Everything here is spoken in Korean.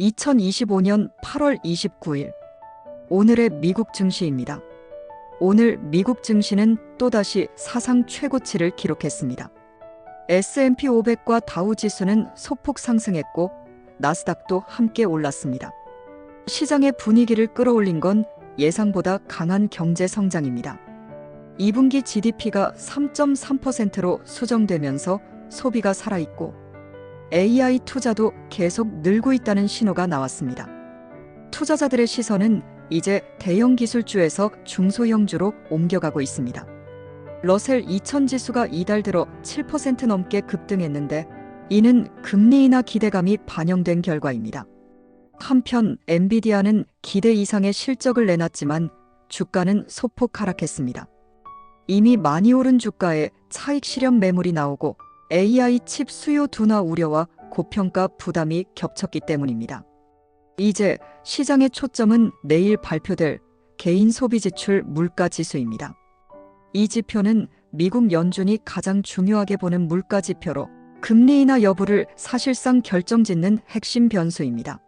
2025년 8월 29일 오늘의 미국 증시입니다. 오늘 미국 증시는 또다시 사상 최고치를 기록했습니다. S&P 500과 다우 지수는 소폭 상승했고 나스닥도 함께 올랐습니다. 시장의 분위기를 끌어올린 건 예상보다 강한 경제 성장입니다. 2분기 GDP가 3.3%로 수정되면서 소비가 살아있고 AI 투자도 계속 늘고 있다는 신호가 나왔습니다. 투자자들의 시선은 이제 대형 기술주에서 중소형주로 옮겨가고 있습니다. 러셀 2000 지수가 이달 들어 7% 넘게 급등했는데 이는 금리 인하 기대감이 반영된 결과입니다. 한편 엔비디아는 기대 이상의 실적을 내놨지만 주가는 소폭 하락했습니다. 이미 많이 오른 주가에 차익 실현 매물이 나오고 AI 칩 수요 둔화 우려와 고평가 부담이 겹쳤기 때문입니다. 이제 시장의 초점은 내일 발표될 개인 소비 지출 물가 지수입니다. 이 지표는 미국 연준이 가장 중요하게 보는 물가 지표로 금리 인하 여부를 사실상 결정짓는 핵심 변수입니다.